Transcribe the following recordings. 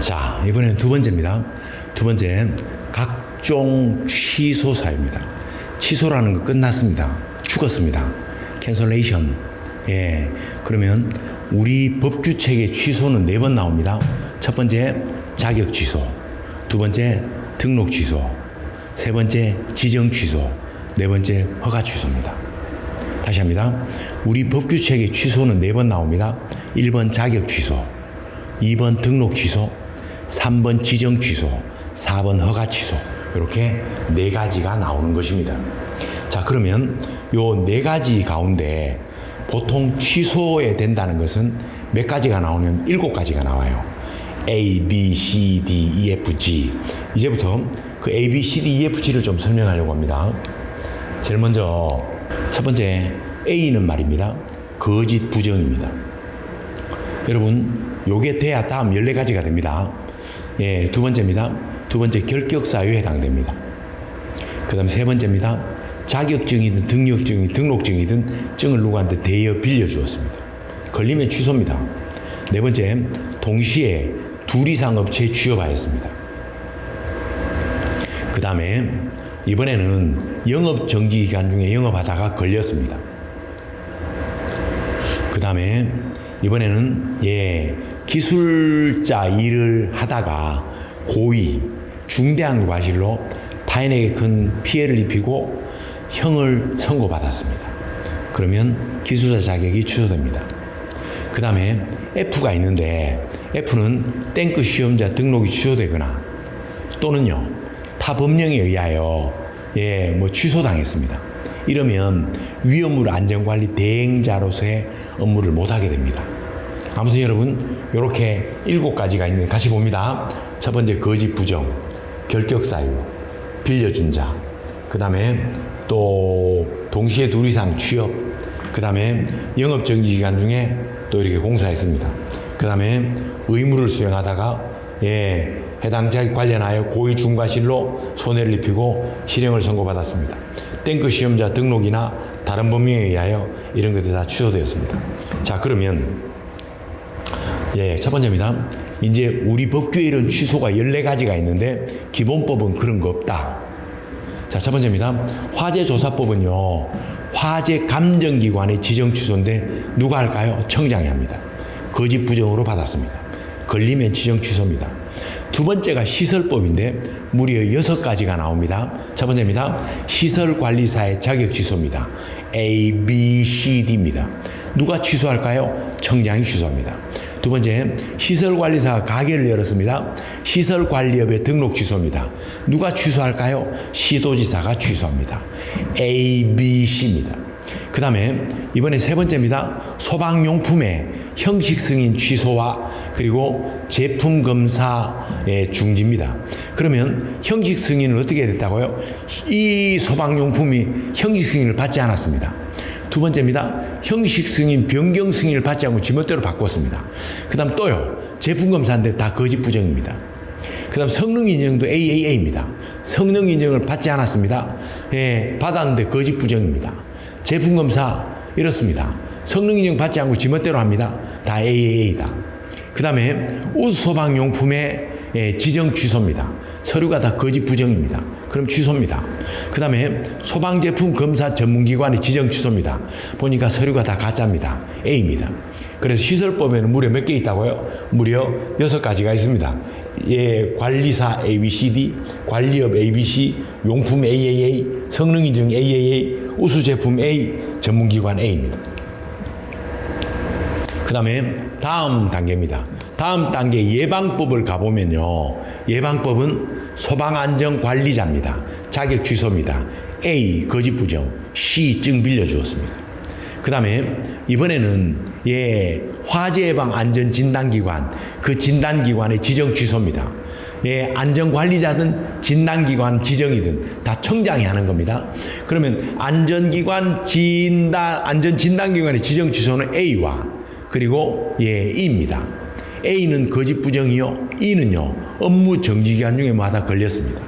자, 이번엔 두 번째입니다. 두 번째, 각종 취소 사유입니다. 취소라는 거 끝났습니다. 죽었습니다. 캔슬레이션. 예. 그러면 우리 법규책의 취소는 네 번 나옵니다. 첫 번째, 자격 취소. 두 번째, 등록 취소. 세 번째, 지정 취소. 네 번째, 허가 취소입니다. 다시 합니다. 우리 법규책의 취소는 네 번 나옵니다. 1번 자격 취소, 2번 등록 취소, 3번 지정 취소, 4번 허가 취소. 이렇게 네 가지가 나오는 것입니다. 자, 그러면 요 네 가지 가운데 보통 취소에 된다는 것은 몇 가지가 나오냐면 일곱 가지가 나와요. A, B, C, D, E, F, G. 이제부터 그 A, B, C, D, E, F, G를 좀 설명하려고 합니다. 제일 먼저 첫 번째 A는 말입니다. 거짓 부정입니다. 여러분, 요게 돼야 다음 14가지가 됩니다. 예, 두 번째입니다. 두 번째 결격 사유에 해당됩니다. 그 다음 세 번째입니다. 자격증이든 등록증이든 등록증이든 증을 누구한테 대여 빌려주었습니다. 걸리면 취소입니다. 네 번째, 동시에 둘 이상 업체에 취업하였습니다. 그 다음에 이번에는 영업 정지 기간 중에 영업하다가 걸렸습니다. 그 다음에 이번에는 예 기술자 일을 하다가 고의 중대한 과실로 타인에게 큰 피해를 입히고 형을 선고받았습니다. 그러면 기술자 자격이 취소됩니다. 그 다음에 F가 있는데 F는 탱크 시험자 등록이 취소되거나 또는요 타 법령에 의하여 예 뭐 취소당했습니다. 이러면 위험물 안전관리 대행자로서의 업무를 못하게 됩니다. 아무튼 여러분 이렇게 일곱 가지가 있는 같이 봅니다. 첫 번째 거짓 부정, 결격 사유, 빌려준 자, 그 다음에 또 동시에 둘 이상 취업, 그 다음에 영업 정지 기간 중에 또 이렇게 공사했습니다. 그 다음에 의무를 수행하다가 예 해당 자격 관련하여 고의 중과실로 손해를 입히고 실형을 선고받았습니다. 탱크 시험자 등록이나 다른 법령에 의하여 이런 것들이 다 취소되었습니다. 자 그러면 예, 첫 번째입니다. 이제 우리 법규에 이런 취소가 14가지가 있는데 기본법은 그런 거 없다. 자, 첫 번째입니다. 화재조사법은요, 화재 감정기관의 지정 취소인데 누가 할까요? 청장이 합니다. 거짓 부정으로 받았습니다. 걸리면 지정 취소입니다. 두 번째가 시설법인데 무려 여섯 가지가 나옵니다. 첫 번째입니다. 시설관리사의 자격 취소입니다. A, B, C, D입니다. 누가 취소할까요? 청장이 취소합니다. 두 번째, 시설관리사가 가게를 열었습니다. 시설관리업의 등록 취소입니다. 누가 취소할까요? 시도지사가 취소합니다. A, B, C입니다. 그 다음에 이번에 세 번째입니다. 소방용품의 형식 승인 취소와 그리고 제품 검사의 중지입니다. 그러면 형식 승인은 어떻게 됐다고요? 이 소방용품이 형식 승인을 받지 않았습니다. 두 번째입니다. 형식 승인, 변경 승인을 받지 않고 지멋대로 바꿨습니다. 그 다음 또요. 제품 검사인데 다 거짓 부정입니다. 그 다음 성능 인증도 AAA입니다. 성능 인증을 받지 않았습니다. 예, 받았는데 거짓 부정입니다. 제품 검사 이렇습니다. 성능 인증 받지 않고 지멋대로 합니다. 다 AAA다. 그 다음에 우소방용품의 예, 지정 취소입니다. 서류가 다 거짓 부정입니다. 그럼 취소입니다. 그 다음에 소방제품 검사 전문기관의 지정 취소입니다. 보니까 서류가 다 가짜입니다. A입니다. 그래서 시설법에는 무려 몇 개 있다고요? 무려 여섯 가지가 있습니다. 예, 관리사 ABCD, 관리업 ABC, 용품 AAA, 성능인증 AAA, 우수제품 A, 전문기관 A입니다. 그 다음에 다음 단계입니다. 다음 단계 예방법을 가보면요. 예방법은 소방안전관리자입니다. 자격 취소입니다. A. 거짓 부정. C. 증 빌려주었습니다. 그 다음에 이번에는 예 화재 예방 안전 진단기관 그 진단기관의 지정 취소입니다. 예 안전관리자든 진단기관 지정이든 다 청장이 하는 겁니다. 그러면 안전기관 진단 안전 진단기관의 지정 취소는 A와 그리고 예 E입니다. A는 거짓 부정이요, E는요 업무 정지 기간 중에 마다 걸렸습니다.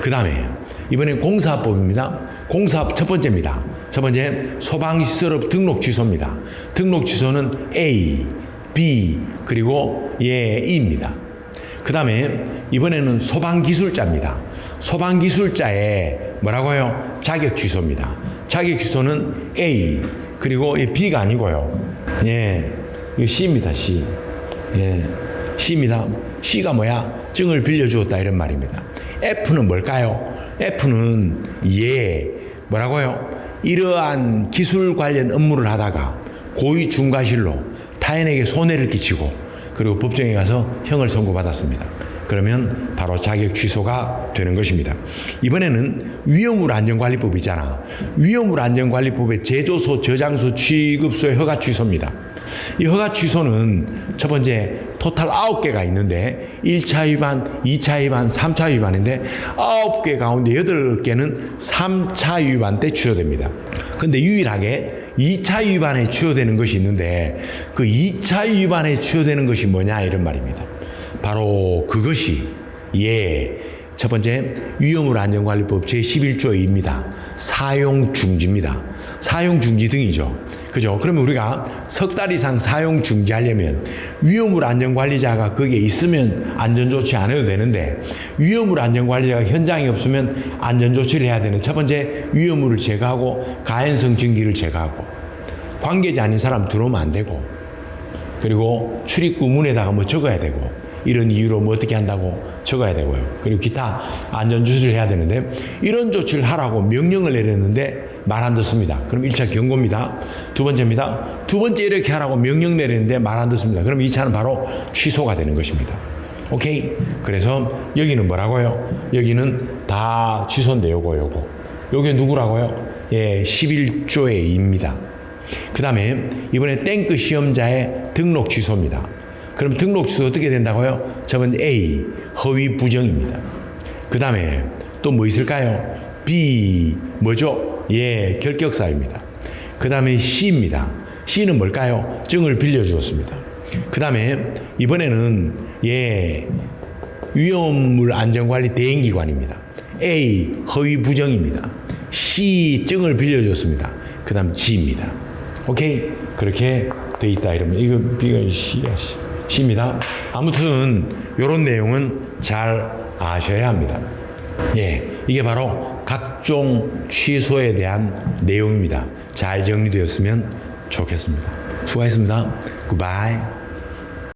그 다음에 이번엔 공사법입니다. 공사법 첫 번째입니다. 첫 번째 소방시설업 등록 취소입니다. 등록 취소는 A, B 그리고 예 E입니다. 그 다음에 이번에는 소방기술자입니다. 소방기술자의 뭐라고 요? 자격 취소입니다. 자격 취소는 A 그리고 이 B가 아니고요. 예, 이거 C입니다. C. 예, C입니다. C가 뭐야? 증을 빌려주었다 이런 말입니다. F는 뭘까요? F는 예 뭐라고요? 이러한 기술 관련 업무를 하다가 고의 중과실로 타인에게 손해를 끼치고 그리고 법정에 가서 형을 선고받았습니다. 그러면 바로 자격 취소가 되는 것입니다. 이번에는 위험물 안전관리법이잖아. 위험물 안전관리법의 제조소, 저장소, 취급소의 허가 취소입니다. 이 허가 취소는 첫 번째 토탈 아홉 개가 있는데 1차 위반, 2차 위반, 3차 위반인데 아홉 개 가운데 여덟 개는 3차 위반 때 취소됩니다. 근데 유일하게 2차 위반에 취소되는 것이 있는데 그 2차 위반에 취소되는 것이 뭐냐 이런 말입니다. 바로 그것이 예. 첫 번째 위험물 안전관리법 제11조입니다. 사용 중지입니다. 사용 중지 등이죠. 그죠? 그러면 우리가 석 달 이상 사용 중지하려면 위험물 안전관리자가 거기에 있으면 안전조치 안 해도 되는데 위험물 안전관리자가 현장에 없으면 안전조치를 해야 되는 첫 번째 위험물을 제거하고 가연성 증기를 제거하고 관계자 아닌 사람 들어오면 안 되고 그리고 출입구 문에다가 뭐 적어야 되고 이런 이유로 뭐 어떻게 한다고 적어야 되고요. 그리고 기타 안전 조치를 해야 되는데 이런 조치를 하라고 명령을 내렸는데 말 안 듣습니다. 그럼 1차 경고입니다. 두 번째입니다. 두 번째 이렇게 하라고 명령 내렸는데 말 안 듣습니다. 그럼 2차는 바로 취소가 되는 것입니다. 오케이? 그래서 여기는 뭐라고요? 여기는 다 취소인데 요거. 요게 누구라고요? 예, 11조의 입니다. 그 다음에 이번에 땡크 시험자의 등록 취소입니다. 그럼 등록 취소 어떻게 된다고요? 첫 번째 A 허위 부정입니다. 그 다음에 또 뭐 있을까요? B 뭐죠? 예 결격사입니다. 그 다음에 C입니다. C는 뭘까요? 증을 빌려주었습니다. 그 다음에 이번에는 예 위험물 안전관리 대행기관입니다. A 허위 부정입니다. C 증을 빌려줬습니다. 그 다음 G입니다. 오케이 그렇게 돼 있다 이러면 이거 B가 C야 C. C입니다. 아무튼 이런 내용은 잘 아셔야 합니다. 예, 이게 바로 각종 취소에 대한 내용입니다. 잘 정리되었으면 좋겠습니다. 수고하셨습니다. 굿바이.